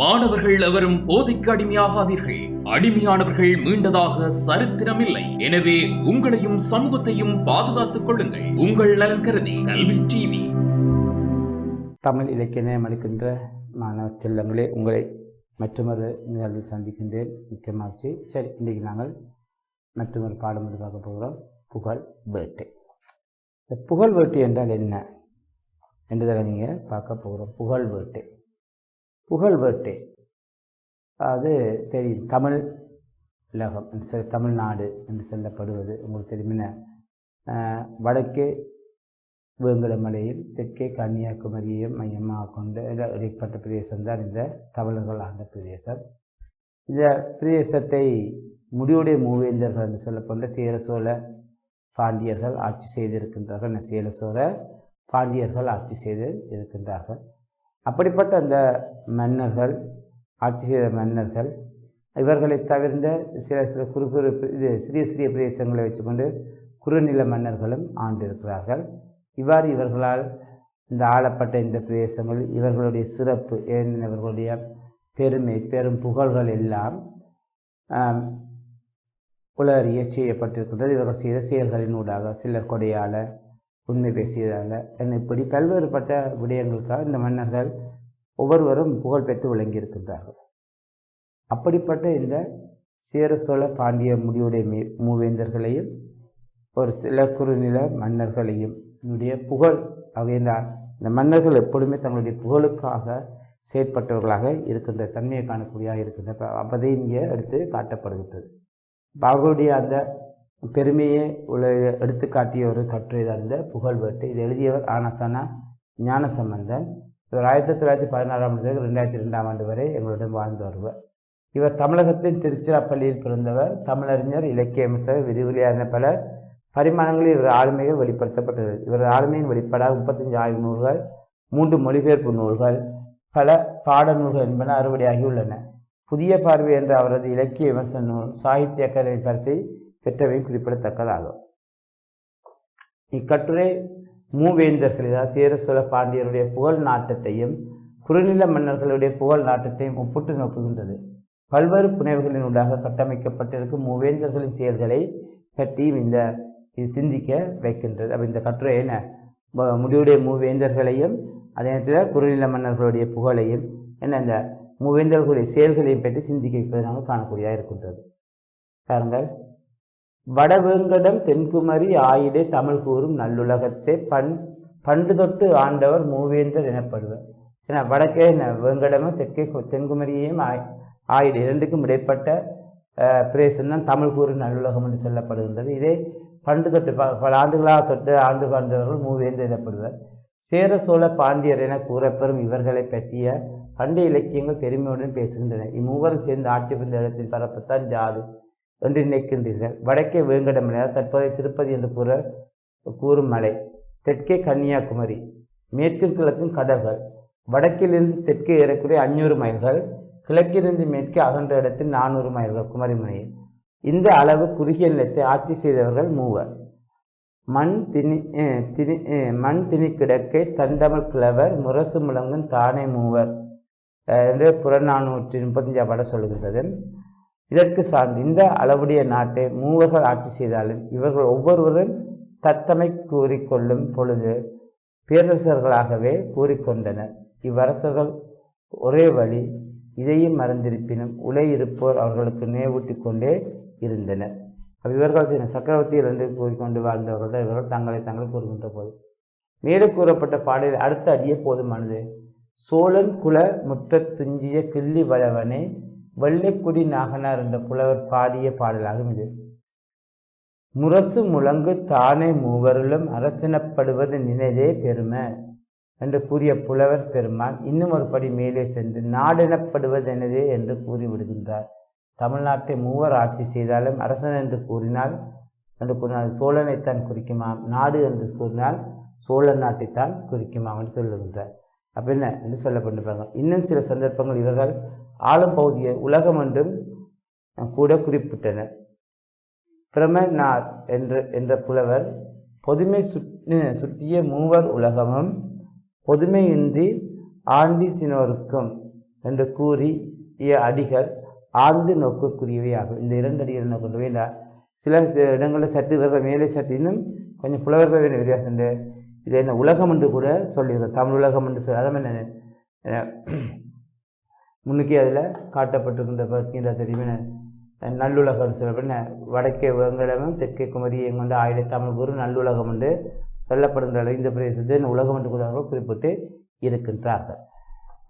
மாணவர்கள் எவரும் போதைக்கு அடிமையாகாதீர்கள். அடிமையானவர்கள் மீண்டதாக சரித்திரமில்லை. எனவே உங்களையும் சமூகத்தையும் பாதுகாத்துக் கொள்ளுங்கள். உங்கள் நலன் கருதி கல்வி டிவி. தமிழ் இலக்கிய நேயம் அளிக்கின்ற மாணவ செல்லங்களே உங்களை மற்றொரு நிகழ்வில் சந்திக்கின்றேன். முக்கியமாக சரி இன்றைக்கு நாங்கள் மற்றொரு பாடம் வந்து பார்க்க போகிறோம். புகழ் வேட்டை. இந்த புகழ் வேட்டை என்றால் என்ன? என்று நீங்கள் பார்க்க போகிறோம். புகழ் வேட்டை. புகழ் வேட்டை. அது தெரியும். தமிழ் உலகம். என்று தமிழ்நாடு என்று சொல்லப்படுவது உங்களுக்கு தெரியுமின. வடக்கே வேங்கடமலையில் தெற்கே கன்னியாகுமரியையும் மையமாக கொண்ட இடைப்பட்ட பிரதேசம் தான் இந்த தமிழர்கள் ஆண்ட பிரதேசம். இந்த பிரதேசத்தை முடிவுடைய மூவேந்தர்கள் என்று சொல்லப்பட்ட சேர சோழ பாண்டியர்கள் ஆட்சி செய்திருக்கின்றார்கள். இந்த சோழ பாண்டியர்கள் ஆட்சி செய்து இருக்கின்றார்கள். அப்படிப்பட்ட அந்த மன்னர்கள் ஆட்சி செய்த மன்னர்கள் இவர்களை தவிர்ந்த சில சில குறு குறு இது சிறிய சிறிய பிரதேசங்களை வச்சுக்கொண்டு குறுநில மன்னர்களும் ஆண்டிருக்கிறார்கள். இவ்வாறு இவர்களால் இந்த ஆளப்பட்ட இந்த பிரதேசங்கள் இவர்களுடைய சிறப்பு ஏன் இவர்களுடைய பெருமை பெரும் புகழ்கள் எல்லாம் ஆம், செய்யப்பட்டிருக்கின்றது. இவர்கள் செய்த செயல்களின் ஊடாக சிலர் கொடையாள உண்மை பேசியதால். என்னை இப்படி பல்வேறுபட்ட விடயங்களுக்காக இந்த மன்னர்கள் ஒவ்வொருவரும் புகழ் பெற்று விளங்கியிருக்கின்றார்கள். அப்படிப்பட்ட இந்த சேர சோழ பாண்டிய முடிவுடைய மூவேந்தர்களையும் ஒரு சில குறுநில மன்னர்களையும் என்னுடைய புகழ் ஆகிய இந்த மன்னர்கள் எப்பொழுதுமே தங்களுடைய புகழுக்காக செயற்பட்டவர்களாக இருக்கின்ற தன்மையை காணக்கூடியதாக இருக்கின்ற அப்பதையும் இங்கே எடுத்து காட்டப்படுகின்றது. அப்ப அவர்களுடைய அந்த பெருமையை உள்ள எடுத்துக்காட்டிய ஒரு கட்டுரை அந்த இந்த இது எழுதியவர் ஞான ஞானசம்பந்தன். இவர் ஆயிரத்தி தொள்ளாயிரத்தி பதினாறாம் ஆண்டு ரெண்டாயிரத்தி ரெண்டாம் ஆண்டு வரை எங்களுடன் வாழ்ந்து வருவர். இவர் தமிழகத்தின் திருச்சிராப்பள்ளியில் பிறந்தவர். தமிழறிஞர் இலக்கிய அமைச்சர் விரிவுரையான பல பரிமாணங்களில் இவர் ஆளுமைகள் வெளிப்படுத்தப்பட்டது. இவர் ஆளுமையின் வெளிப்பாடாக முப்பத்தஞ்சு ஆய்வு நூல்கள் மூன்று மொழிபெயர்ப்பு நூல்கள் பல பாட நூல்கள் என்பன அறுவடையாகியுள்ளன புதிய பார்வை என்ற அவரது இலக்கிய விமர்சன நூல் சாகித்ய அகாடமி பரிசை பெற்றவை குறிப்பிடத்தக்கதாகும். இக்கட்டுரை மூவேந்தர்கள் சேர சோழ பாண்டியருடைய புகழ் நாட்டத்தையும் குறுநில மன்னர்களுடைய புகழ் நாட்டத்தையும் ஒப்பிட்டு நோக்குகின்றது. பல்வேறு புனைவுகளினூடாக கட்டமைக்கப்பட்டிருக்கும் மூவேந்தர்களின் செயல்களை பற்றியும் இந்த இது சிந்திக்க வைக்கின்றது. அப்போ இந்த கட்டுரை என்ன? முடிவுடைய மூவேந்தர்களையும் அதே நேரத்தில் குறுநில மன்னர்களுடைய புகழையும் என்ன இந்த மூவேந்தர்களுடைய செயல்களையும் பற்றி சிந்திக்க வைப்பதை நாங்கள் காணக்கூடியதாக இருக்கின்றது. பாருங்கள். வடவேங்கடம் தென்குமரி ஆயிடே தமிழ் கூறும் நல்லுலகத்தை பண் பண்டு தொட்டு ஆண்டவர் மூவேந்தர் எனப்படுவர். ஏன்னா வடக்கே வேங்கடமும் தெற்கே தென்குமரியையும் ஆய் ஆயிடு. இரண்டுக்கும் இடைப்பட்ட அஹ், தான் தமிழ் கூறும் நல்லுலகம் என்று சொல்லப்படுகின்றது. இதே பண்டு தொட்டு ப- பல ஆண்டுகளாக தொட்டு ஆண்டு வாழ்ந்தவர்கள் மூவேந்தர் எனப்படுவர். சேர சோழ பாண்டியர் என கூறப்பெறும் இவர்களை பற்றிய பண்டைய இலக்கியங்கள் பெருமையுடன் பேசுகின்றன. இம்மூவரும் சேர்ந்து ஆட்சி புரிந்த இடத்தில் பரப்பத்தான் ஜாது. என்று நினைக்கின்றீர்கள். வடக்கே வேங்கடமலையார் தற்போதைய திருப்பதி என்று கூற கூறும் மலை. தெற்கே கன்னியாகுமரி மேற்கு கிழக்கும் கடல்கள். வடக்கிலிருந்து தெற்கே ஏறக்குறைய அஞ்சூறு மைல்கள். கிழக்கிலிருந்து மேற்கே அகன்ற இடத்தில் நானூறு மைல்கள் குமரிமுனையில் இந்த அளவு குறுகிய நிலத்தை ஆட்சி செய்தவர்கள் மூவர். மண் திணி திணி மண் திணி கிடக்கை தண்டமல் கிழவர் முரசு முழங்கும் தானே மூவர். என்று புறநானூற்றி முப்பத்தஞ்சாம் பாடம் சொல்கின்றது இதற்கு சார்ந்து இந்த அளவுடைய நாட்டை மூவர்கள் ஆட்சி செய்தாலும் இவர்கள் ஒவ்வொருவரும் தத்தமை கூறிக்கொள்ளும் பொழுது பேரரசர்களாகவே கூறிக்கொண்டனர். இவ்வரசர்கள் ஒரே வழி இதையும் மறந்திருப்பினும் உலை இருப்போர் அவர்களுக்கு நினைவூட்டி கொண்டே இருந்தனர் இவர்கள் சக்கரவர்த்தியில் என்று கூறிக்கொண்டு வாழ்ந்தவர்கள் தான் இவர்கள். தங்களை தங்கள் கூறுகின்ற போது மேலே கூறப்பட்ட பாடலில் அடுத்த அடியே போதுமானது. சோழன் குல முத்த துஞ்சிய கிள்ளி வளவனே வெள்ளைக்குடி நாகனார் என்ற புலவர் பாடிய பாடலாகும் இது. முரசு முழங்கு தானே மூவருளும் அரசனப்படுவது நினைவே பெருமை என்று கூறிய புலவர் பெருமான் இன்னும் ஒரு படி மேலே சென்று நாடெனப்படுவதெனதே என்று கூறிவிடுகின்றார். தமிழ்நாட்டை மூவர் ஆட்சி செய்தாலும் அரசன் என்று கூறினால் என்று கூறினால் சோழனைத்தான் குறிக்குமாம் நாடு என்று கூறினால் சோழ நாட்டைத்தான் குறிக்குமாம் என்று சொல்லுகின்றார். அப்படின்னு என்ன? என்று சொல்லப்பட்டிருப்பாங்க. இன்னும் சில சந்தர்ப்பங்கள் இவர்கள் ஆளும் பகுதியை உலகம் என்றும் கூட குறிப்பிட்டனர். பிரமநார் என்று என்ற புலவர் பொதுமை சுற்றிய மூவர் உலகமும் பொதுமையின்றி ஆண்டி சினோருக்கும் என்று கூறிய அடிகள் ஆழ்ந்து நோக்கக்கூடியவையாகும். இந்த இரண்டு அடிகள் நோக்கக்கூடிய வேண்டாம் சில இடங்களில் சற்று இவர்கள் மேலே சற்று இன்னும் கொஞ்சம் புலவர்கள் வித்தியாசம் இது என்ன உலகம் என்று கூட சொல்லியிருக்கோம் தமிழ் உலகம் என்று சொல்ல அதான் என்ன? முன்னுக்கே அதில் காட்டப்பட்டிருக்கின்ற பார்க்கின்ற தெரியுமே நல்லுலகம் சொல்லப்படின வடக்கே வெங்கடமும் தெற்கே குமரி எங்கொண்ட ஆயிர தமிழ் குரு நல்லுலகம் என்று சொல்லப்படுகின்ற இந்த பிரதேசத்தை உலகம் என்று கூட குறிப்பிட்டு இருக்கின்றார்கள்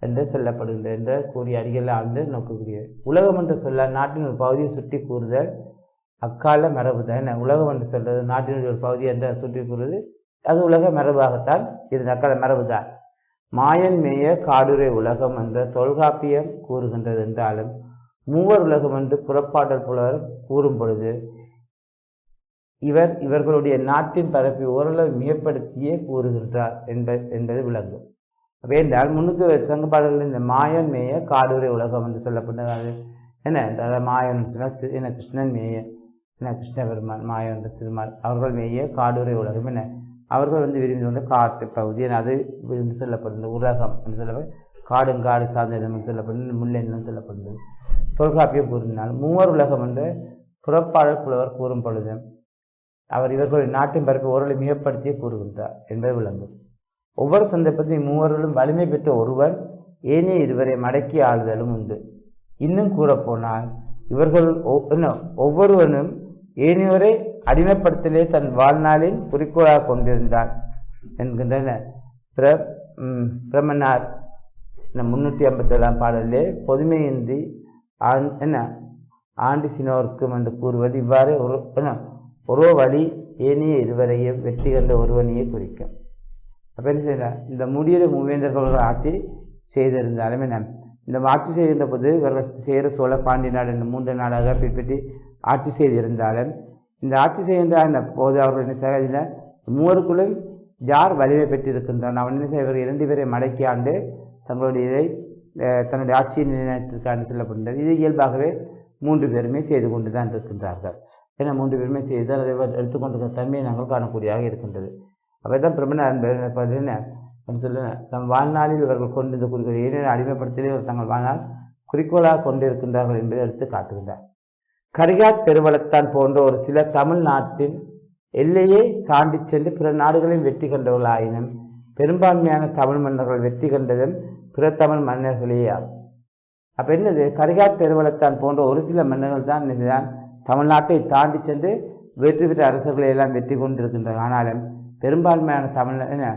என்று சொல்லப்படுகின்ற என்ற கூறிய அடிகளில் ஆழ்ந்து நோக்கக்கூடிய. உலகம் என்று சொல்ல நாட்டின் ஒரு பகுதியை சுற்றி கூறுதல் அக்கால மரபு தான் என்ன? உலகம் என்று சொல்றது நாட்டினுடைய ஒரு பகுதியை அந்த சுற்றி கூறுவது அது உலக மரபாகத்தான் இது நக்கல மரபு தான் மாயன் மேய காடுரை உலகம் என்ற தொல்காப்பியம் கூறுகின்றது என்றாலும் மூவர் உலகம் என்று புறப்பாடல் புலவர் கூறும் பொழுது இவர் இவர்களுடைய நாட்டின் பரப்பை ஓரளவு மிகப்படுத்தியே கூறுகின்றார் என்ப என்பது விளங்கும் வேண்டால் முன்னுக்கு சங்க பாடல்கள் இந்த மாயன் மேய காடுரை உலகம் என்று சொல்லப்பட்டது என்ன அதாவது மாயன் சொன்னால் என்ன கிருஷ்ணன் மேய என்ன கிருஷ்ண பெருமான் மாயன் என்ற திருமால் அவர்கள் மேய காடுரை உலகம் என்ன அவர்கள் வந்து விரும்பி கொண்ட காட்டு பகுதி. அது என்று சொல்லப்படுது உலகம் என்று சொல்லப்படும் காடுங்காடு சார்ந்த இடம் என்று சொல்லப்படுது முள்ளென்னும் சொல்லப்படுது தொல்காப்பியம் கூறினால் மூவர் உலகம் என்று புறப்பாடல் புலவர் கூறும் பொழுது அவர் இவர்களுடைய நாட்டின் பரப்பை ஒருவரை மிகப்படுத்தியே கூறுகின்றார் என்பது விளங்கும். ஒவ்வொரு சந்தர்ப்பத்திலும் மூவர்களும் வலிமை பெற்ற ஒருவர் ஏனைய இருவரை மடக்கி ஆளுதலும் உண்டு. இன்னும் கூறப்போனால் இவர்கள் என்ன, ஒவ்வொருவனும் ஏனையோரை அடிமைப்படுத்தலே தன் வாழ்நாளின் குறிக்கோளாக கொண்டிருந்தார் என்கின்றன. பிர பிரமனார் இந்த முன்னூற்றி ஐம்பத்தேழாம் பாடலே பொதுமையின்றி ஆண் என்ன ஆண்டு சினோர்க்கும் என்று கூறுவது இவ்வாறு ஒரு என்ன ஒரு வழி ஏனைய இருவரையும் வெற்றி கண்ட ஒருவனையே குறிக்கும். அப்போ என்ன செய்யலாம் இந்த முடியிற மூவேந்தர்கள் ஆட்சி செய்திருந்தாலும் என்ன இந்த ஆட்சி செய்கின்ற போது இவர்கள் சேர சோழ பாண்டிய நாடு என்ற மூன்று நாடாக பின்பற்றி ஆட்சி செய்திருந்தாலும் இந்த ஆட்சி செய்கின்ற அந்த போது அவர்கள் என்ன செய்ய மூவருக்குள்ளும் யார் வலிமை பெற்றிருக்கின்றான் அவன் என்ன செய்ய இரண்டு பேரை மடக்கி ஆண்டு தங்களுடைய இதை தன்னுடைய ஆட்சியை நிலைநாட்டிற்கான சொல்லப்படுகின்றது? இது இயல்பாகவே மூன்று பேருமே செய்து கொண்டு தான் இருக்கின்றார்கள். ஏன்னா மூன்று பேருமே செய்து அதை எடுத்துக்கொண்டிருக்கிற தன்மையை நாங்கள் காணக்கூடியதாக இருக்கின்றது. அவை தான் பிரம்மணர் என்பது என்ன? சொல்ல தம் வாழ்நாளில் இவர்கள் கொண்டு குறிக்கோள் ஏனெனில் அடிமைப்படுத்தலே இவர் தங்கள் வாழ்நாள் குறிக்கோளாக கொண்டிருக்கின்றார்கள் என்பதை எடுத்து காட்டுகின்றார். கரிகாட் பெருவளத்தான் போன்ற ஒரு சில தமிழ்நாட்டின் எல்லையை தாண்டி சென்று பிற நாடுகளில் வெற்றி கண்டவர்களாயினும் பெரும்பான்மையான தமிழ் மன்னர்கள் வெற்றி கண்டதும் பிற தமிழ் மன்னர்களே ஆகும். அப்போ என்னது? கரிகாட் பெருவளத்தான் போன்ற ஒரு சில மன்னர்கள் தான் இதுதான் தமிழ்நாட்டை தாண்டி சென்று வெற்றி பெற்ற அரசர்களை எல்லாம் வெற்றி கொண்டிருக்கின்றனர். ஆனாலும் பெரும்பான்மையான தமிழ் என்ன?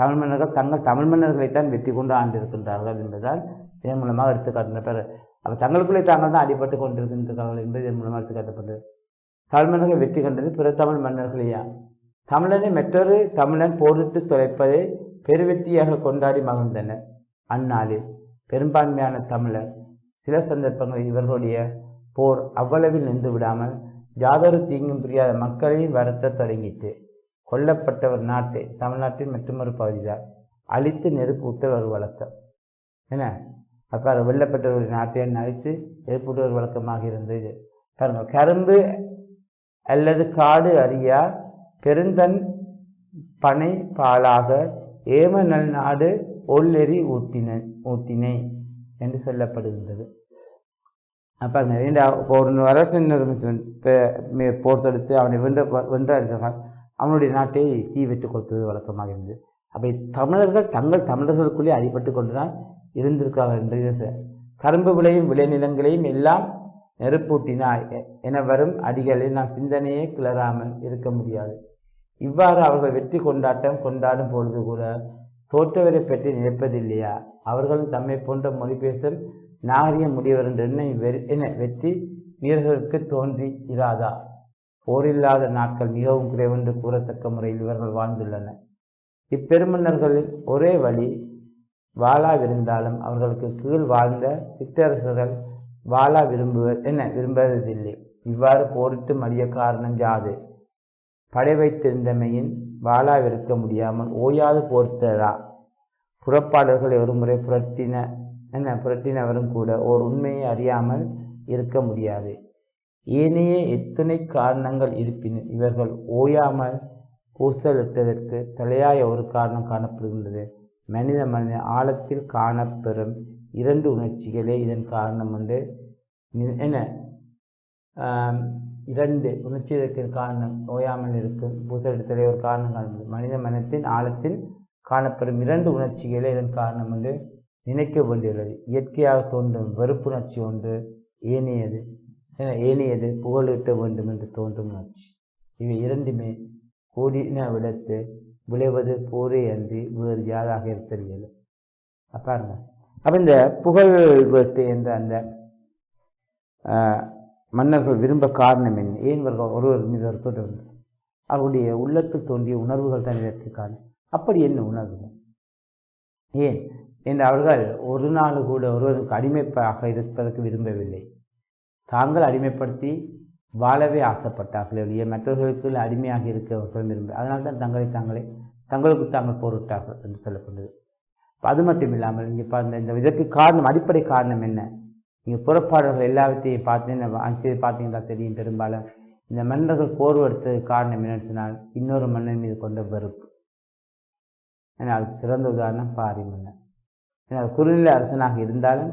தமிழ் மன்னர்கள் தங்கள் தமிழ் மன்னர்களைத்தான் வெற்றி கொண்டு ஆண்டிருக்கின்றார்கள் என்பதால் இதன் மூலமாக எடுத்து பேர் அப்போ தங்களுக்குள்ளே தாங்கள் தான் அடிபட்டு கொண்டிருக்கின்றார்கள் என்பது இதன் மூலமாக எடுத்துக்காட்டப்பட்டது. தமிழ் மன்னர்கள் வெற்றி கண்டது பிற தமிழ் மன்னர்களையா தமிழனை மற்றொரு தமிழன் போரிட்டு தொலைப்பதை பெருவெற்றியாக கொண்டாடி மகிழ்ந்தனர். அந்நாளில் பெரும்பான்மையான தமிழர் சில சந்தர்ப்பங்களில் இவர்களுடைய போர் அவ்வளவில் நின்று விடாமல் யாதொரு தீங்கும் புரியாத மக்களையும் வருத்தத் தொடங்கிட்டு கொல்லப்பட்டவர் நாட்டை தமிழ்நாட்டின் மற்றொரு பகுதிதான் அழித்து நெருப்பு ஒரு வழக்கம். என்ன? அப்போ வெல்லப்பட்டவருடைய நாட்டை அழைத்து ஏற்பட்ட ஒரு வழக்கமாக இருந்தது. பாருங்கள் கரும்பு அல்லது காடு அறியா பெருந்தன் பனை பாலாக ஏம நல் நாடு ஒல்லெறி ஊட்டின ஊட்டினை என்று சொல்லப்படுகின்றது. அப்போ இந்த ஒரு அரசன் போர் தொடுத்து அவனை வென்ற வென்ற அவனுடைய நாட்டை தீ வைத்து கொடுத்தது வழக்கமாக இருந்தது. அப்போ தமிழர்கள் தங்கள் தமிழர்களுக்குள்ளே அடிபட்டு கொண்டுதான் தான் என்று கரும்பு விளையும் விளைநிலங்களையும் எல்லாம் நெருப்பூட்டினாய். என வரும் அடிகளில் நாம் சிந்தனையே கிளறாமல் இருக்க முடியாது. இவ்வாறு அவர்கள் வெற்றி கொண்டாட்டம் கொண்டாடும் பொழுது கூட தோற்றவரை பற்றி நினைப்பதில்லையா? அவர்கள் தம்மை போன்ற மொழி பேசும் நாகரிகம் முடியவர் என்ற எண்ணம் என்ன வெற்றி வீரர்களுக்கு தோன்றி இராதா? போரில்லாத நாட்கள் மிகவும் குறைவென்று கூறத்தக்க முறையில் இவர்கள் வாழ்ந்துள்ளனர். இப்பெருமன்னர்களின் ஒரே வழி வாழாவிருந்தாலும் அவர்களுக்கு கீழ் வாழ்ந்த சிற்றரசர்கள் வாழா விரும்புவர் என்ன விரும்புவதில்லை. இவ்வாறு போரிட்டு மடிய காரணம் யாது? படை வைத்திருந்தமையின் வாழாவிருக்க முடியாமல் ஓயாது போர்த்ததா? புறப்பாடல்களை ஒருமுறை புரட்டின என்ன புரட்டினவரும் கூட ஓர் உண்மையை அறியாமல் இருக்க முடியாது. ஏனைய எத்தனை காரணங்கள் இருப்பினும் இவர்கள் ஓயாமல் பூசலிட்டதற்கு தலையாய ஒரு காரணம் காணப்படுகின்றது. மனித மனித ஆழத்தில் காணப்பெறும் இரண்டு உணர்ச்சிகளே இதன் காரணம் வந்து என்ன? இரண்டு உணர்ச்சிகளுக்கு காரணம் ஓயாமல் இருக்கும் பூசலிடத்திலே ஒரு காரணம் காரணம் மனித மனத்தின் ஆழத்தில் காணப்படும் இரண்டு உணர்ச்சிகளே இதன் காரணம் என்று நினைக்க வேண்டியுள்ளது. இயற்கையாக தோன்றும் வெறுப்புணர்ச்சி ஒன்று ஏனையது என ஏனையது புகழீட்ட வேண்டும் என்று தோன்றும் உணர்ச்சி. இவை இரண்டுமே கூடின விடத்து விளைவது போரே அன்றி வேறு யாராக இருத்தல் பாருங்க அப்போ இந்த புகழ் வேட்டு என்ற அந்த மன்னர்கள் விரும்ப காரணம் என்ன? ஏன் இவர்கள் ஒருவர் மீது ஒரு தோட்டம் அவருடைய உள்ளத்தில் தோன்றிய உணர்வுகள் தான் இதற்கு காரணம். அப்படி என்ன உணர்வுகள் ஏன்? என்று அவர்கள் ஒரு நாள் கூட ஒருவருக்கு அடிமைப்பாக இருப்பதற்கு விரும்பவில்லை. தாங்கள் அடிமைப்படுத்தி வாழவே ஆசைப்பட்டார்கள். மற்றவர்களுக்கு அடிமையாக இருக்க விரும்ப அதனால் தான் தங்களை தாங்களே தங்களுக்கு தாங்கள் போரிட்டார்கள் என்று சொல்லப்படுது. அது மட்டும் இல்லாமல் இங்கே பாருங்க இந்த இதற்கு காரணம் அடிப்படை காரணம் என்ன? நீங்கள் புறப்பாடல்கள் எல்லாத்தையும் பார்த்தீங்கன்னா செய்து பார்த்தீங்கன்னா தெரியும் பெரும்பாலும். இந்த மன்னர்கள் போர் எடுத்ததுக்கு காரணம் என்னன்னு சொன்னால் இன்னொரு மன்னன் மீது கொண்ட வெறுப்பு. ஏன்னா அதுக்கு சிறந்த உதாரணம் பாரி மன்னன். ஏன்னா குறுநிலை அரசனாக இருந்தாலும்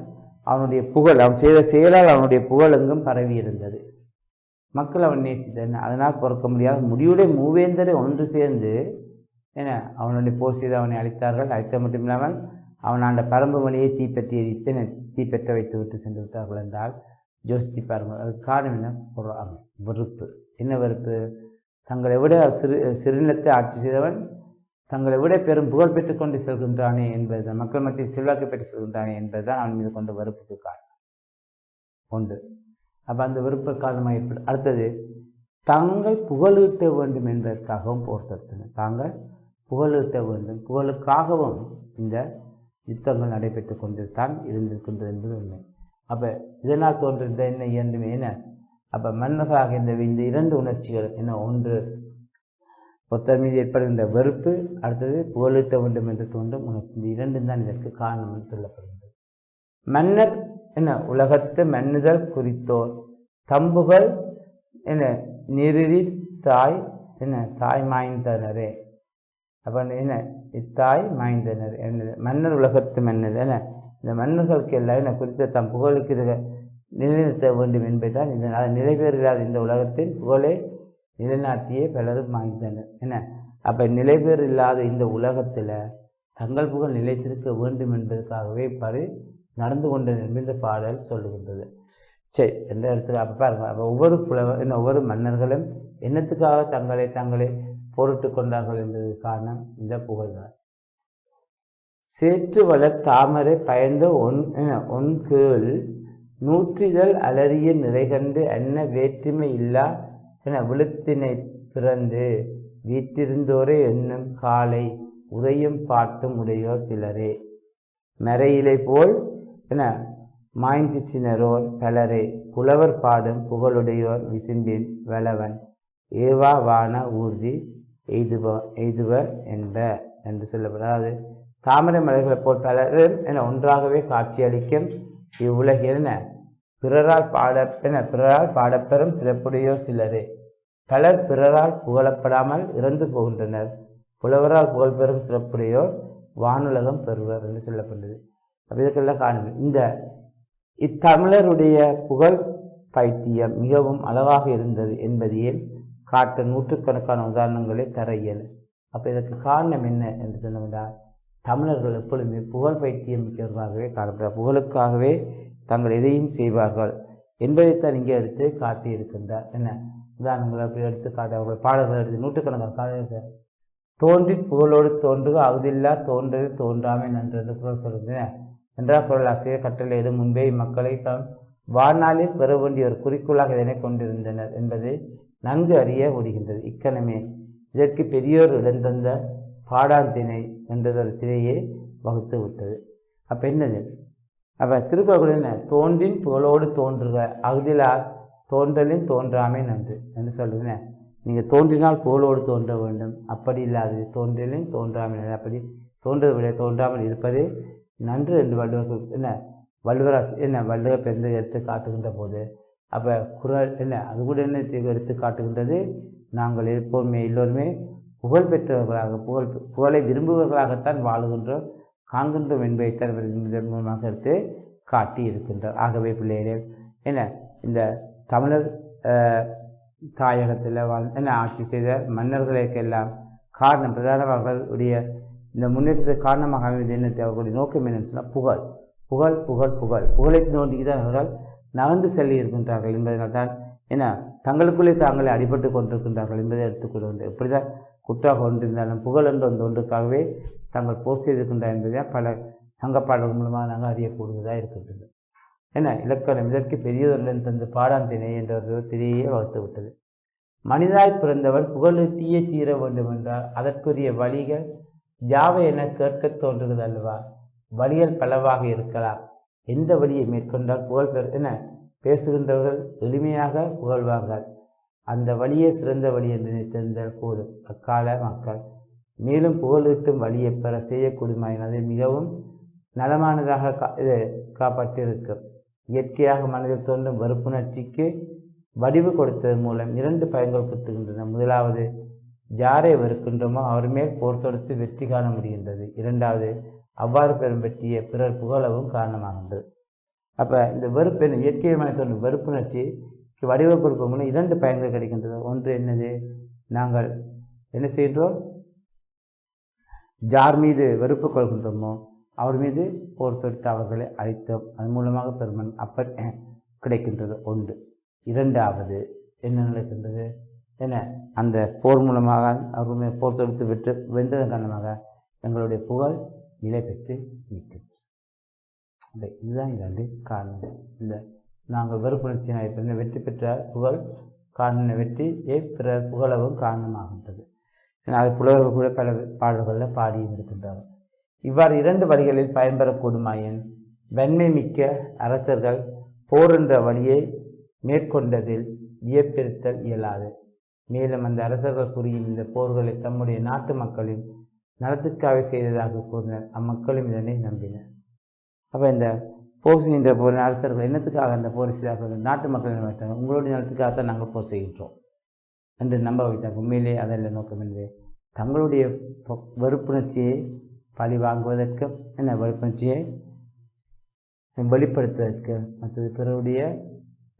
அவனுடைய புகழ் அவன் செய்த செயலால் அவனுடைய புகழ் எங்கும் பரவி இருந்தது. மக்கள் அவன் நேசித்தன் அதனால் பிறக்க முடியாத முடிவுடைய மூவேந்தரை ஒன்று சேர்ந்து என அவனுடைய போர் செய்து அவனை அழித்தார்கள். அழித்த மட்டும் இல்லாமல் அவன் அந்த பரம்பு மணியை தீப்பற்றி எரித்து தீப்பற்ற வைத்து விட்டு சென்று விட்டார்கள் என்றால் யோசித்து பாருங்கள். காரணம் என்ன? ஒரு வெறுப்பு. என்ன வெறுப்பு? தங்களை விட சிறு சிறுநிலத்தை ஆட்சி செய்தவன் தங்களை விட பெரும் புகழ் பெற்றுக் கொண்டு செல்கின்றானே என்பது மக்கள் மத்தியில் செல்வாக்கு பெற்று செல்கின்றானே என்பதுதான் அவன் மீது கொண்ட வெறுப்புக்கு காரணம். உண்டு அப்போ அந்த வெறுப்பு காரணமாக ஏற்படும் அடுத்தது தாங்கள் புகழீட்ட வேண்டும் என்பதற்காகவும் போர் தடுத்தனர். தாங்கள் புகழுத்த வேண்டும். புகழுக்காகவும் இந்த யுத்தங்கள் நடைபெற்று கொண்டுதான் இருந்திருக்கின்றது என்பது உண்மை. அப்போ இதனால் தோன்றிருந்த என்ன இரண்டுமே என்ன? அப்போ மன்னராக இந்த இந்த இரண்டு உணர்ச்சிகள் என்ன? ஒன்று ஒருத்தர் மீது ஏற்படுகின்ற வெறுப்பு அடுத்தது புகழுத்த வேண்டும் என்று தோன்றும் உணர்ச்சி. இந்த இரண்டும் தான் இதற்கு காரணம் என்று சொல்லப்படுகின்றது. மன்னர் என்ன? உலகத்து மன்னுதல் குறித்தோர். தம்புகள் என்ன? நிறுதி தாய் என்ன? தாய் மாய்ந்தனரே. அப்போ என்ன? இத்தாய் மாய்ந்தனர். என்னது மன்னர் உலகத்து மன்னர் என்ன? இந்த மன்னர்களுக்கு எல்லாம் என்ன குறித்த தம் புகழுக்கு இது நிலைநிறுத்த வேண்டும் என்பதுதான் இதனால் நிறைவேறுகிறார் இந்த உலகத்தில் புகழை நிலைநாட்டியே பலரும் மாய்ந்தனர். என்ன? அப்போ நிலைபேறு இல்லாத இந்த உலகத்தில் தங்கள் புகழ் நிலைத்திருக்க வேண்டும் என்பதற்காகவே பரி நடந்து கொண்டு இந்த பாடல் சொல்லுகின்றது. சரி எந்த இடத்துல அப்போ பாருங்க. அப்போ ஒவ்வொரு புலவர் என்ன ஒவ்வொரு மன்னர்களும் என்னத்துக்காக தங்களை தங்களை பொருட்டு கொண்டார்கள் என்பது காரணம் இந்த புகழ்தான். சேற்று வளர் தாமரை பயந்த ஒன் ஒன் கீழ் நூற்றிதழ் அலறிய நிறைகண்டு அன்ன வேற்றுமை இல்லா என விழுத்தினை பிறந்து வீட்டிருந்தோரே என்னும் காலை உரையும் பாட்டும் உடையோர் சிலரே. மறையிலை போல் என மாய்ந்து சினரோர் பலரே புலவர் பாடும் புகழுடையோர் விசும்பின் வளவன் ஏவா வான ஊர்தி எய்துவ எய்துவ என்ப என்று சொல்லப்படும் அதாவது தாமரை மலர்களைப் போல் பலரும் என ஒன்றாகவே காட்சியளிக்கும். இவ்வுலகில் என பிறரால் பாட என பிறரால் பாடப்பெறும் சிறப்புடையோர் சிலரே. பலர் பிறரால் புகழப்படாமல் இறந்து போகின்றனர். புலவரால் புகழ்பெறும் சிறப்புடையோர் வானுலகம் பெறுவர் என்று சொல்லப்பட்டது அப்ப இதற்கெல்லாம் காரணம் இந்த இத்தமிழருடைய புகழ் பைத்தியம் மிகவும் அழகாக இருந்தது என்பதையே காட்ட நூற்றுக்கணக்கான உதாரணங்களை தர இயலும். அப்போ இதற்கு காரணம் என்ன என்று சொன்னவென்றால் தமிழர்கள் எப்பொழுதுமே புகழ் பைத்தியம் மிக்கவர்களாகவே காணப்படுறார் புகழுக்காகவே தாங்கள் எதையும் செய்வார்கள் என்பதைத்தான் இங்கே எடுத்து காட்டியிருக்கின்றார் என்ன? உதாரணங்களை அப்படி எடுத்து காட்ட அவர்கள் பாடல்கள் எடுத்து நூற்றுக்கணக்கான பாடல்கள் தோன்றி புகழோடு தோன்றுக அகுதில்லா தோன்றது தோன்றாமை நன்றது குரல் சொல்கிறேன் என்றால் குரல் ஆசிரியர் கட்டளையிடும் முன்பே மக்களை தாம் வாழ்நாளில் பெற வேண்டிய ஒரு குறிக்கோளாக இதனை கொண்டிருந்தனர் என்பதை நன்கு அறிய முடிகின்றது இக்கணமே இதற்கு பெரியோர் இடம் தந்த பாடாந்தினை என்றதொரு வகுத்து விட்டது. அப்போ என்னது? அப்போ திருக்குறள் தோன்றின் புகழோடு தோன்றுக அகுதிலா தோன்றலின் தோன்றாமை நன்று என்று சொல்லுவேன் நீங்கள் தோன்றினால் புகழோடு தோன்ற வேண்டும். அப்படி இல்லாது தோன்றலின் தோன்றாமை அப்படி தோன்றது விட தோன்றாமல் இருப்பது நன்று என்று வள்ளுவர் என்ன? வள்ளுவர் என்ன? வள்ளுவர் பெருந்து எடுத்து காட்டுகின்ற போது அப்போ குரல் என்ன? அது கூட என்ன செய்து எடுத்து காட்டுகின்றது? நாங்கள் எப்போதுமே எல்லோருமே புகழ் பெற்றவர்களாக புகழ் புகழை விரும்புவர்களாகத்தான் வாழுகின்றோம் காண்கின்றோம் என்பதை தலைவர் இதன் மூலமாக எடுத்து காட்டி இருக்கின்றார். ஆகவே பிள்ளைகளே என்ன? இந்த தமிழர் தாயகத்தில் வாழ் என்ன ஆட்சி செய்த மன்னர்களுக்கெல்லாம் காரணம் பிரதானவர்களுடைய இந்த முன்னேற்றத்துக்கு காரணமாக அமைவது என்ன அவர்களுடைய நோக்கம் என்னன்னு சொன்னால் புகழ். புகழ் புகழ் புகழ். புகழை நோண்டிதான் அவர்கள் நகர்ந்து செல்லி இருக்கின்றார்கள் என்பதனால் தான் என்ன தங்களுக்குள்ளே தாங்களே அடிபட்டு கொண்டிருக்கின்றார்கள் என்பதை எடுத்துக்கொண்டு இப்படி தான் குற்றாக கொண்டிருந்தாலும் புகழ் என்று அந்த ஒன்றுக்காகவே தாங்கள் போஸ்ட் செய்திருக்கின்றார் என்பதை பல சங்கப்பாடல்கள் மூலமாக நாங்கள் அறியக்கூடியதாக இருக்கின்றது. என்ன இலக்கணம் இதற்கு பெரியதொருடன் தந்து பாடாந்தினை என்ற ஒரு திரையே வகுத்து விட்டது. மனிதாய் பிறந்தவன் புகழீட்டியே தீர வேண்டும் என்றால் அதற்குரிய வழிகள் யாவை என கேட்கத் தோன்றுகிறது அல்லவா? வழிகள் பலவாக இருக்கலாம். எந்த வழியை மேற்கொண்டால் புகழ் பெற என பேசுகின்றவர்கள் எளிமையாக புகழ்வார்கள். அந்த வழியே சிறந்த வழி என்று நினைத்திருந்தால் போதும். அக்கால மக்கள். மேலும் புகழீட்டும் வழியை பெற செய்யக்கூடியமாயின் மிகவும் நலமானதாக கா இது காப்பாற்றியிருக்கும். இயற்கையாக மனதில் தோன்றும் வெறுப்புணர்ச்சிக்கு வடிவு கொடுத்ததன் மூலம் இரண்டு பயன்கள் குத்துகின்றன. முதலாவது யாரை வெறுக்கின்றோமோ அவர் மேல் போர் தொடுத்து வெற்றி காண முடிகின்றது. இரண்டாவது அவ்வாறு பெறும் பற்றிய பிறர் புகழவும் காரணமாகின்றது. அப்போ இந்த வெறுப்பு என்ன? இயற்கை மனதில் தோன்றும் வெறுப்புணர்ச்சிக்கு வடிவு மூலம் இரண்டு பயன்கள் கிடைக்கின்றது. ஒன்று என்னது? நாங்கள் என்ன செய்கின்றோம்? ஜார் மீது வெறுப்பு கொள்கின்றோமோ அவர் மீது போர் தொடுத்து அவர்களை அழைத்தோம். அதன் மூலமாக பெருமன் அப்ப கிடைக்கின்றது. ஒன்று. இரண்டாவது என்ன நடக்கின்றது என்ன? அந்த போர் மூலமாக அவர் போர் தொடுத்து வெற்று வென்றதன் காரணமாக எங்களுடைய புகழ் நிலை பெற்று நிற்கும் இதுதான் இரண்டு காரணம். இந்த நாங்கள் வெறுப்புணர்ச்சியினால் பிறந்த வெற்றி பெற்ற புகழ் காரண வெற்றியே பிற புகழவும் காரணமாகின்றது. அது புலவர்கள் கூட பல பாடல்களில் பாடியும் இருக்கின்றார்கள். இவ்வாறு இரண்டு வழிகளில் பயன்பெறக்கூடுமாயின் வன்மை மிக்க அரசர்கள் போர் என்ற வழியை மேற்கொண்டதில் வியப்பிருத்தல் இயலாது. மேலும் அந்த அரசர்கள் புரியும் இந்த போர்களை தம்முடைய நாட்டு மக்களின் நலத்துக்காக செய்ததாக கூறினர். அம்மக்களும் இதனை நம்பினர். அப்போ இந்த போர் செய்கின்ற போர் அரசர்கள் என்னத்துக்காக அந்த போர் செய்தார்கள்? நாட்டு மக்கள் என்ன வைத்தாங்க உங்களுடைய நலத்துக்காகத்தான் நாங்கள் போர் செய்கின்றோம் என்று நம்ப வைத்தாங்க உண்மையிலே அதெல்லாம் நோக்கம். என்று தங்களுடைய வெறுப்புணர்ச்சியை பழி வாங்குவதற்கும் என்ன? வெறுப்புணர்ச்சியை வெளிப்படுத்துவதற்கு மற்றது பிறருடைய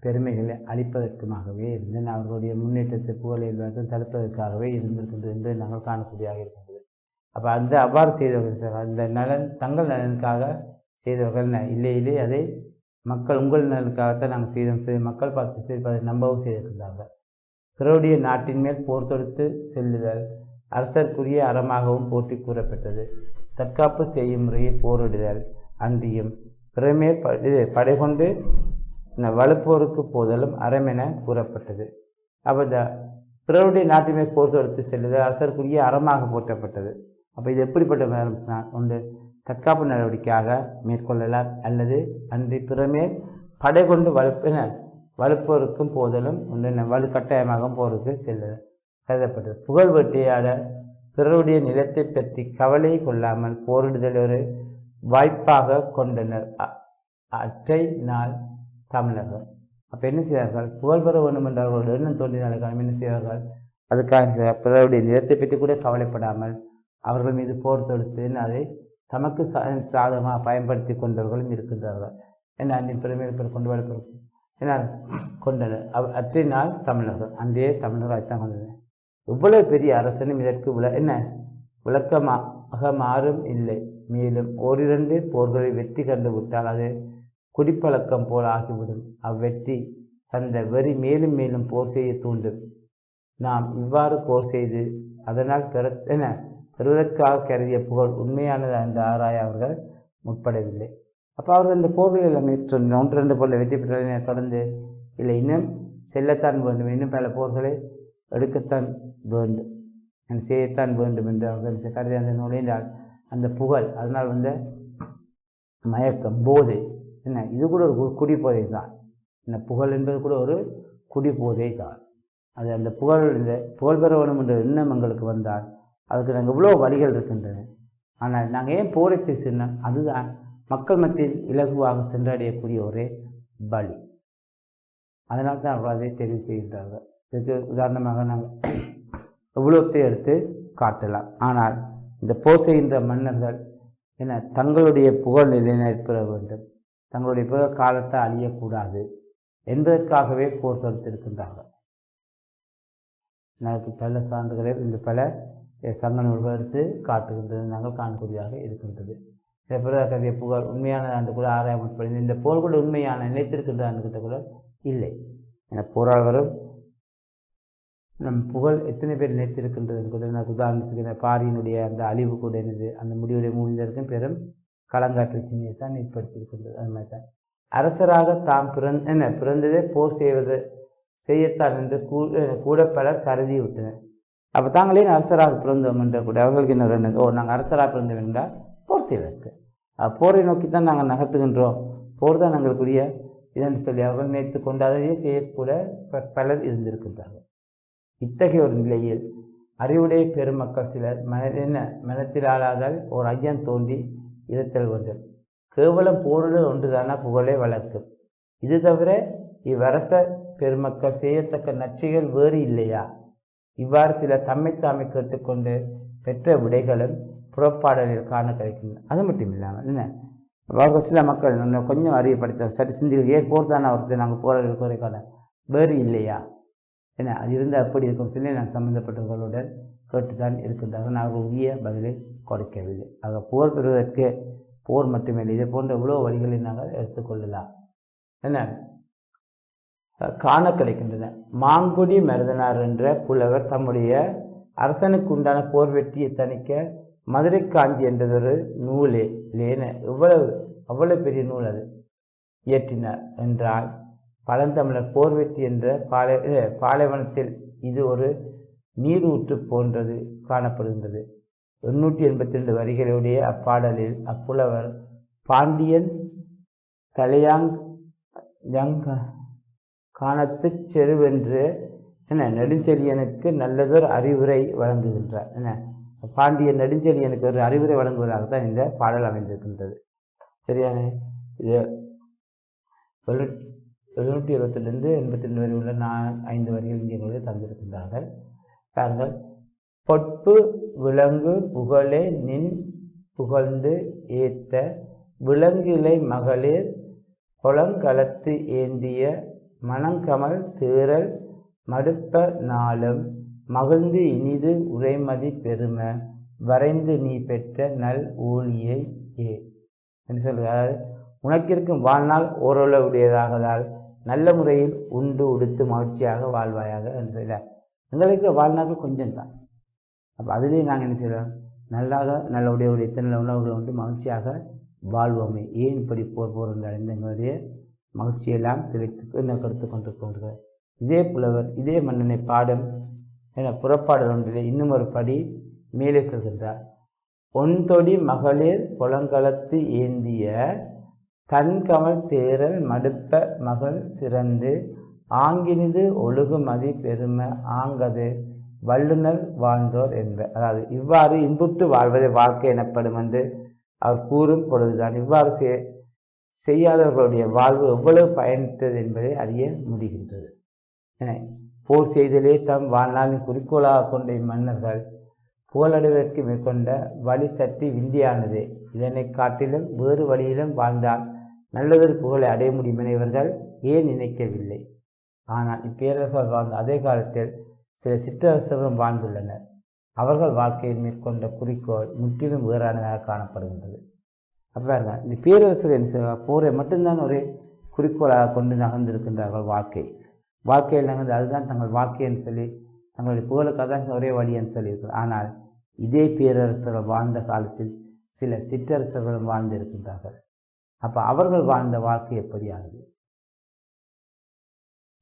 பெருமைகளை அளிப்பதற்குமாகவே இருந்து அவர்களுடைய முன்னேற்றத்தை புகழில் தடுப்பதற்காகவே இருந்திருக்கின்றது என்று நாங்கள் காணக்கூடியதாக இருக்கின்றது அப்போ அந்த அவ்வாறு செய்தவர்கள் அந்த நலன் தங்கள் நலனுக்காக செய்தவர்கள் இல்லை இல்லை அதை மக்கள் உங்கள் நலனுக்காகத்தான் நாங்கள் செய்தோம் செய்ய மக்கள் பார்த்து சரி நம்பவும் செய்திருக்கின்றார்கள். பிறருடைய நாட்டின் மேல் போர் தொடுத்து செல்லுதல் அரசர்க்குரிய அறமாகவும் போற்றி கூறப்பட்டது. தற்காப்பு செய்யும் முறையை போரிடுதல் அன்றியும் பிறமேல் இது படை கொண்டு வலுப்போருக்கு போதலும் அறமென கூறப்பட்டது. அப்போ இந்த பிறருடைய நாட்டின் மேல் போர் தொடுத்து செல்லுதல் அரசர்க்குரிய அறமாக போற்றப்பட்டது. அப்போ இது எப்படிப்பட்ட ஆரம்பிச்சுனா ஒன்று தற்காப்பு நடவடிக்கையாக மேற்கொள்ளலாம். அல்லது அன்றி பிறமேல் படை கொண்டு வலுப்பின வலுப்பொருக்கும் போதலும் ஒன்று வலு கட்டாயமாக போருக்கு செல்ல கருதப்பட்டது. புகழ் வேட்டையாட பிறருடைய நிலத்தை பற்றி கவலை கொள்ளாமல் போரிடுதல் ஒரு வாய்ப்பாக கொண்டனர். அ- அற்றை நாள் தமிழர்கள். அப்போ என்ன செய்வார்கள் புகழ் பெற வேண்டும் என்ற அவர்களுடைய எண்ணம் தோன்றினாலும் என்ன செய்வார்கள் அதுக்காக செய்ய- பிறருடைய நிலத்தை பற்றி கூட கவலைப்படாமல் அவர்கள் மீது போர் தொடுத்து அதை தமக்கு சா சாதகமாக பயன்படுத்தி கொண்டவர்களும் இருக்கின்றார்கள். என்ன அந்த பெருமையை கொண்டு வரப்படும் என்ன கொண்டனர். அவ் அற்றினால் தமிழர்கள். அன்றே தமிழர்களாகத்தான் கொண்டனர் இவ்வளவு பெரிய அரசனும் இதற்கு உல என்ன? விளக்கமாக மாறும் இல்லை. மேலும் ஓரிரண்டு போர்களை வெற்றி கண்டு விட்டால் அது குடிப்பழக்கம் போல் ஆகிவிடும். அவ்வெற்றி தந்த வெறி மேலும் மேலும் போர் செய்ய தூண்டும். நாம் இவ்வாறு போர் செய்து அதனால் பெற என பெறுவதற்காக கருதிய புகழ் உண்மையானது என்று ஆராய அவர்கள் முற்படவில்லை. அப்போ அவர்கள் இந்த போர்களில் எல்லாம் சொன்ன ஒன்று ரெண்டு போரில் வெற்றி பெற்றதை தொடர்ந்து இல்லை. இன்னும் செல்லத்தான் வேண்டும். இன்னும் பல போர்களை எடுக்கத்தான் வேண்டும். நான் செய்யத்தான் வேண்டும் என்று அவர்கள் கருதி அந்த நுழைந்தால் அந்த புகழ் அதனால் வந்த மயக்கம் போதை என்ன? இது கூட ஒரு கு- குடி போதை தான். இந்த புகழ் என்பது கூட ஒரு குடி போதை தான். அது அந்த புகழ் இந்த புகழ் பெற வேண்டும் என்ற எண்ணம் எங்களுக்கு வந்தால் அதுக்கு நாங்கள் இவ்வளோ வழிகள் இருக்கின்றன. ஆனால் நாங்கள் ஏன் போரைத்தை சென்றோம் அதுதான் மக்கள் மத்தியில் இலகுவாக சென்றடையக்கூடிய ஒரே பலி அதனால் தான் அவ்வளோ அதை தெரிவு செய்கின்றார்கள். இதுக்கு உதாரணமாக நாங்கள் எவ்வளோத்தை எடுத்து காட்டலாம். ஆனால் இந்த போர் செய்கின்ற மன்னர்கள் என தங்களுடைய புகழ் நிலைநிற்பட வேண்டும். தங்களுடைய புகழ் காலத்தை அழியக்கூடாது என்பதற்காகவே போர் தொடுத்திருக்கின்றார்கள். எனக்கு பல சான்றுகளே இந்த பல சங்கன் உருவெடுத்து காட்டுகின்றது நாங்கள் காணக்கூடியதாக இருக்கின்றது. இதை பிறகு புகழ் உண்மையான ஆண்டு கூட ஆராயப்பட்டு இந்த போர் கூட உண்மையான நிலைத்திருக்கின்ற ஆண்டுகிட்ட கூட இல்லை. என போராளரும் நம் புகழ் எத்தனை பேர் நினைத்திருக்கின்றது கூட எனக்கு உதாரணத்துக்கு இந்த பாரியினுடைய அந்த அழிவு கூட என்னது? அந்த முடிவுடைய மூவிலிருக்கும் பெரும் களங்காற்று சின்னியை தான் ஏற்படுத்தியிருக்கின்றது. அது மாதிரி தான். அரசராக தாம் பிறந்த என்ன பிறந்ததே போர் செய்வது செய்யத்தான் என்று கூட பலர் கருதி விட்டனர் அப்போ தாங்களே அரசராக பிறந்தோம் என்ற கூட அவர்களுக்கு என்ன ரெண்டு ஓ நாங்கள் அரசராக பிறந்தோம் என்றால் போர் செய்வதற்கு. போரை நோக்கி தான் நாங்கள் நகர்த்துகின்றோம். போர் தான் எங்களுக்குரிய இதென்று சொல்லி அவர்கள் நினைத்து கொண்டு செய்யக்கூட பலர் இருந்திருக்கின்றார்கள். இத்தகைய ஒரு நிலையில் அறிவுடைய பெருமக்கள் சிலர் மன என்ன மனத்தில் ஆளாதால் ஒரு ஐயன் தோன்றி இருத்தல் வேண்டும் கேவலம் போருடன் ஒன்றுதானா? புகழை வளர்க்கும். இது தவிர இவ்வரச பெருமக்கள் செய்யத்தக்க நற்செயல் வேறு இல்லையா? இவ்வாறு சில தம்மை கேட்டுக்கொண்டு பெற்ற விடைகளும் புறப்பாடலில் காண கிடைக்கின்றன அது மட்டும் இல்லாமல் என்ன? அவர்கள் சில மக்கள் இன்னும் கொஞ்சம் அறியப்படுத்த சரி சிந்திகள் ஏன் போர் தானே அவருக்கு நாங்கள் போராடி குறைக்கலாம் வேறு இல்லையா? என்ன? அது இருந்தால் அப்படி இருக்கும்? சொல்லி நான் கேட்டு கேட்டுத்தான் இருக்கின்றார்கள். நான் உரிய பதிலை கொடுக்கவில்லை. ஆக போர் பெறுவதற்கு போர் மட்டுமே இல்லை இதே போன்ற இவ்வளோ வழிகளை நாங்கள் எடுத்துக்கொள்ளலாம் என்ன? காண கிடைக்கின்றன மாங்குடி மருதனார் என்ற புலவர் தம்முடைய அரசனுக்கு உண்டான போர் வெற்றியை தணிக்க மதுரை காஞ்சி என்றதொரு நூலே லேன எவ்வளவு அவ்வளவு பெரிய நூல் அது. இயற்றினார் என்றால் பழந்தமிழர் போர் வெற்றி என்ற பாலை பாலைவனத்தில் இது ஒரு நீரூற்று போன்றது காணப்படுகின்றது. எண்ணூற்றி எண்பத்தி ரெண்டு வரிகளுடைய அப்பாடலில் அப்புலவர் பாண்டியன் தலையாங் ஜங்க காணத்துச் செருவென்று என்ன நெடுஞ்செழியனுக்கு நல்லதொரு அறிவுரை வழங்குகின்றார். என்ன பாண்டிய நெடுஞ்செழியனுக்கு ஒரு அறிவுரை வழங்குவதாகத்தான் இந்த பாடல் அமைந்திருக்கின்றது. சரியான இது எழுநூற்றி எழுநூற்றி இருபத்திலிருந்து எண்பத்தி ரெண்டு வரை உள்ள நான் ஐந்து வரிகள் இங்கே எங்களுக்கு தந்திருக்கின்றார்கள். பாருங்கள். பொட்பு விலங்கு புகழே நின் புகழ்ந்து ஏத்த விலங்கிலை மகளிர் கொளங்கலத்து ஏந்திய மனங்கமல் தேறல் மடுப்ப நாளும் மகிழ்ந்து இனிது உரைமதி பெரும வரைந்து நீ பெற்ற நல் ஊழியை ஏ. என்று சொல்கிறார். உனக்கிருக்கும் வாழ்நாள் ஓரளவுடையதாகதால் நல்ல முறையில் உண்டு உடுத்து மகிழ்ச்சியாக வாழ்வாயாக என்று சொல்கிறார். எங்களுக்கு வாழ்நாள் கொஞ்சம் தான் அப்போ அதுலேயும் நாங்கள் என்ன செய்கிறோம் நல்லாக நல்ல உடைய உடைய நல்ல உணவுகளை வந்து மகிழ்ச்சியாக வாழ்வோமே. ஏன் இப்படி போர் போர் என்று அடைந்த எங்களுடைய மகிழ்ச்சியெல்லாம் திளைத்து என்ன கருத்து கொண்டிருக்கின்றது இதே புலவர் இதே மன்னனை பாடும் என புறப்பாடல் ஒன்றிலே இன்னும் ஒரு படி மேலே செல்கின்றார். ஒன்தொடி மகளிர் புலங்களத்து ஏந்திய தன்கமல் தேரல் மடுப்ப மகள் சிறந்து ஆங்கினிது ஒழுகுமதி பெருமை ஆங்கது வல்லுநர் வாழ்ந்தோர் என்பர் அதாவது இவ்வாறு இன்புற்று வாழ்வதே வாழ்க்கை எனப்படும் என்று அவர் கூறும் பொழுதுதான் இவ்வாறு செய்யாதவர்களுடைய வாழ்வு எவ்வளவு பயனற்றது என்பதை அறிய முடிகின்றது. என போர் செய்தலே தம் வாழ்நாளின் குறிக்கோளாக கொண்ட இம்மன்னர்கள் புகழடைவதற்கு மேற்கொண்ட வழி சற்று விந்தியானதே. இதனை காட்டிலும் வேறு வழியிலும் வாழ்ந்தால் நல்லதொரு புகழை அடைய முடியும் என இவர்கள் ஏன் நினைக்கவில்லை? ஆனால் இப்பேரர்கள் வாழ்ந்த அதே காலத்தில் சில சிற்றரசர்களும் வாழ்ந்துள்ளனர். அவர்கள் வாழ்க்கையை மேற்கொண்ட குறிக்கோள் முற்றிலும் வேறானதாக காணப்படுகின்றது. அப்போ பாருங்க, இந்த பேரரசர் போரை மட்டும்தான் ஒரு குறிக்கோளாக கொண்டு நகர்ந்திருக்கின்றார்கள் வாழ்க்கை. வாழ்க்கையில் நகர்ந்து அதுதான் தங்கள் வாழ்க்கைன்னு சொல்லி தங்களுடைய புகழுக்காக தான் ஒரே வழின்னு சொல்லியிருக்கிறார். ஆனால் இதே பேரரசர்கள் வாழ்ந்த காலத்தில் சில சிற்றரசர்களும் வாழ்ந்திருக்கின்றார்கள். அப்போ அவர்கள் வாழ்ந்த வாழ்க்கை எப்படியானது?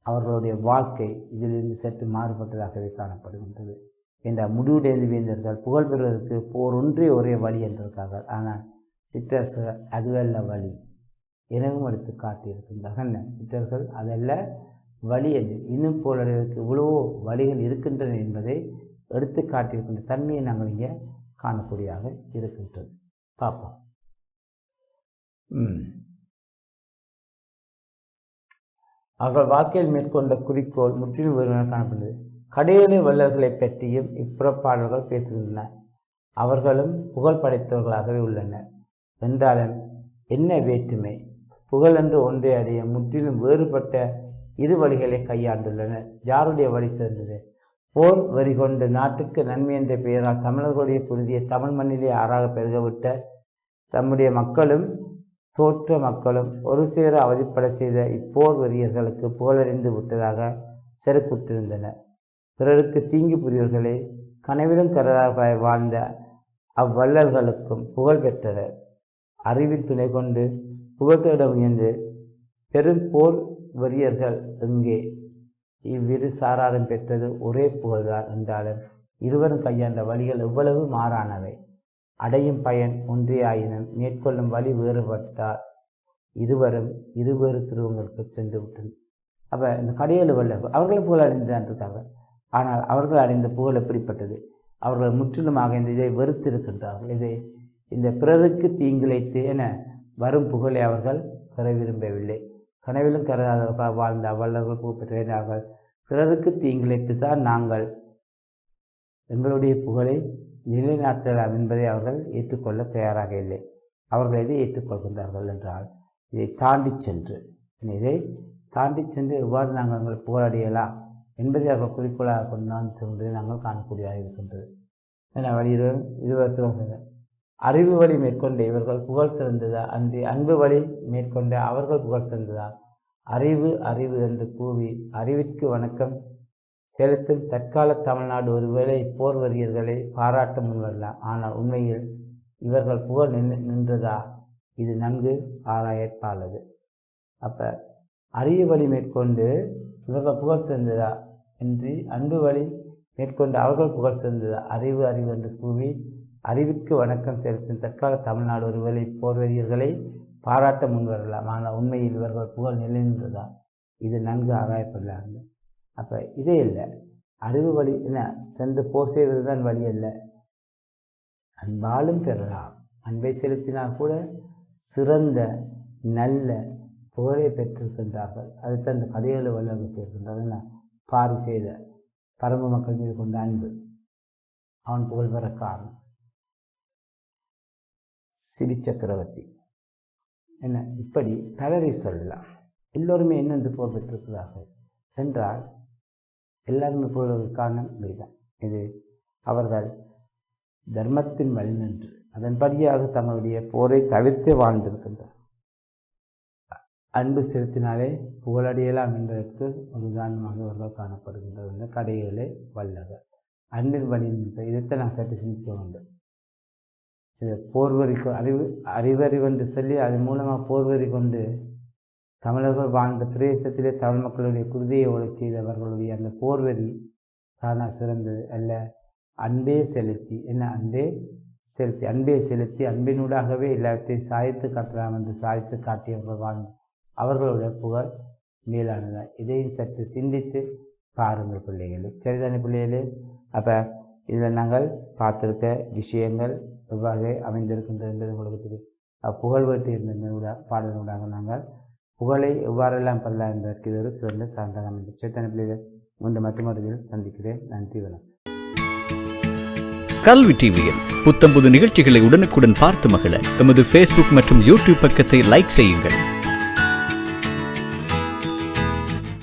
அவர்களுடைய வாழ்க்கை இதிலிருந்து சற்று மாறுபட்டதாகவே காணப்படுகின்றது. என்ற முடிவுடைந்து வேந்தர்கள் புகழ் பெறுவதற்கு போர் ஒன்றே ஒரே வழி என்றிருக்கார்கள் ஆனால் சிற்றரசர் அதுவல்ல வழி. எனவும் எடுத்து தகன சிற்றர்கள் அதல்ல வழி என்று. இன்னும் போலடைவதற்கு இவ்வளவோ வழிகள் இருக்கின்றன என்பதை எடுத்து காட்டியிருக்கின்ற தன்மையை நாங்கள் இங்கே காணக்கூடியதாக இருக்கின்றது. பார்ப்போம். அவர்கள் வாழ்க்கையில் மேற்கொண்ட குறிக்கோள் முற்றிலும் வேறுவன காணப்படுகிறது. கடையெழு வல்லர்களை பற்றியும் இப்புறப்பாடல்கள் பேசுகின்றன. அவர்களும் புகழ் படைத்தவர்களாகவே உள்ளனர். என்றாலும் என்ன வேற்றுமை? புகழ் என்று ஒன்றே அடைய முற்றிலும் வேறுபட்ட இரு வழிகளை கையாண்டுள்ளனர் யாருடைய வழி சேர்ந்தது போர் வரி கொண்டு நாட்டுக்கு நன்மை என்ற பெயரால் தமிழர்களுடைய குருதியை தமிழ் மண்ணிலே ஆறாக பெருகவிட்ட தம்முடைய மக்களும் தோற்ற மக்களும் ஒரு சேர அவதிப்பட செய்த இப்போர் வெறியர்களுக்கு புகழறிந்து விட்டதாக செருக்குற்றிருந்தனர் பிறருக்கு தீங்கு புரியவர்களே கனவிலும் கரதாக வாழ்ந்த அவ்வள்ளல்களுக்கும் புகழ் பெற்றனர். அறிவில் துணை கொண்டு புகழ்த்திட முயன்று பெரும் போர் வரியர்கள் எங்கே இவ்விரு சாராரும் பெற்றது ஒரே புகழ்தான் என்றாலும் இருவரும் கையாண்ட வழிகள் எவ்வளவு மாறானவை. அடையும் பயன் ஒன்றே ஆயினும் மேற்கொள்ளும் வழி வேறுபட்டால் இருவரும் இருவேறு துருவங்களுக்கு சென்று விட்டனர். அப்போ இந்த கடையல் வல்லவர் அவர்கள் புகழ் அடைந்துதான் இருக்காங்க ஆனால் அவர்கள் அடைந்த புகழ் எப்படிப்பட்டது? அவர்கள் முற்றிலுமாக இந்த இதை வெறுத்திருக்கின்றார்கள். இதை இந்த பிறருக்கு தீங்கிழைத்து என வரும் புகழை அவர்கள் பெற விரும்பவில்லை. கனவிலும் கருதாத வாழ்ந்த வல்லவர்கள் புகழ்பெற்றார்கள் பிறருக்கு தீங்கிழைத்து தான் நாங்கள் எங்களுடைய புகழை நிலைநாட்டலாம் என்பதை அவர்கள் ஏற்றுக்கொள்ள தயாராக இல்லை. அவர்கள் எதை ஏற்றுக்கொள்கின்றார்கள் என்றால் இதை தாண்டி சென்று. இதை தாண்டி சென்று எவ்வாறு நாங்கள் எங்கள் புகழடையலாம் என்பதை அவர்கள் குறிக்கோளாக கொண்டு நான் சென்று நாங்கள் காணக்கூடியதாக இருக்கின்றது. என வழி இருபத்தி அறிவு வழி மேற்கொண்ட இவர்கள் புகழ் சிறந்ததா அன்றி அன்பு வழி மேற்கொண்ட அவர்கள் புகழ் சிறந்ததா அறிவு அறிவு என்று கூவி அறிவிற்கு வணக்கம் செலுத்தும் தற்கால தமிழ்நாடு ஒருவேளை போர் வரியர்களை பாராட்ட முன்வரலாம். ஆனால் உண்மையில் இவர்கள் புகழ் நின்று நின்றதா? இது நன்கு ஆராயப்பாளது அப்போ அறிவு வழி மேற்கொண்டு இவர்கள் புகழ் சிறந்ததா என்று அன்பு வழி மேற்கொண்டு அவர்கள் புகழ் சிறந்ததா அறிவு அறிவு என்று கூவி அறிவிற்கு வணக்கம் செலுத்தும் தற்கால தமிழ்நாடு ஒருவேளை போர்வெறியர்களை பாராட்ட முன்வரலாம். ஆனால் உண்மையில் இவர்கள் புகழ் நிலைநின்றதா? இது நன்கு ஆராயப்படலாம் அப்போ இதே இல்லை. அறிவு வழி என்ன சென்று போர் செய்வது தான் வழி அல்ல. அன்பாலும் பெறலாம். அன்பை செலுத்தினால் கூட சிறந்த நல்ல புகழை பெற்றிருக்கின்றார்கள் அதுதான் இந்த கதைகளை வல்லவர்கள் செய்கின்றார்கள் பாரி செய்த பரம்பு மக்கள் மீது கொண்ட அன்பு. அவன் புகழ் பெற காரணம். சிவி சக்கரவர்த்தி என்ன? இப்படி பலரை சொல்லலாம். எல்லோருமே என்னென்று புகழ் பெற்றிருக்கிறார்கள் என்றால் எல்லாருமே புகழ்வதற்கு காரணம் இதுதான் இது அவர்கள் தர்மத்தின் வழி நின்று அதன்படியாக தங்களுடைய போரை தவிர்த்து வாழ்ந்திருக்கின்றார். அன்பு செலுத்தினாலே புகழடையலாம் என்பதற்கு ஒரு உதாரணமாக இவர்கள் காணப்படுகின்றது கடைகளே வல்லவர். அன்பின் வழி நின்று இதைத்தான் நான் சற்று சிந்திக்க வேண்டும். போர்வரி கொ- அறிவு அறிவறிவென்று சொல்லி அதன் மூலமாக போர்வரி கொண்டு தமிழர்கள் வாழ்ந்த பிரதேசத்திலே தமிழ் மக்களுடைய குருதியை ஒழச் செய்தவர்களுடைய அந்த போர்வரி தானா சிறந்தது அல்ல. அன்பே செலுத்தி. என்ன அன்பே செலுத்தி? அன்பே செலுத்தி அன்பினூடாகவே எல்லாத்தையும் சாய்த்து காட்டலாம் என்று சாய்த்து காட்டியவர்கள் வாழ்ந்த அவர்களுடைய புகழ் மேலானதாக இதையும் சற்று சிந்தித்து பாருங்கள் பிள்ளைகளே. சரிதானே பிள்ளைகளே? அப்போ இதில் நாங்கள் பார்த்திருக்க விஷயங்கள் எவ்வாறு அமைந்திருக்கின்றது என்பது உங்களுக்கு தெரியும் புகழ் வேட்டி இருந்த பாடலூடாக நாங்கள் புகழை எவ்வாறெல்லாம் பெறலாம் என்பதற்கு இது ஒரு சிறந்த சான்றாக அமைந்தது. சரிதானே பிள்ளைகள் மீண்டும் மற்றொரு சந்திக்கிறேன். நன்றி வணக்கம். கல்வி டிவியில் புத்தம்புது நிகழ்ச்சிகளை உடனுக்குடன் பார்த்து மகிழ. எமது ஃபேஸ்புக் மற்றும் யூடியூப் பக்கத்தை லைக் செய்யுங்கள்.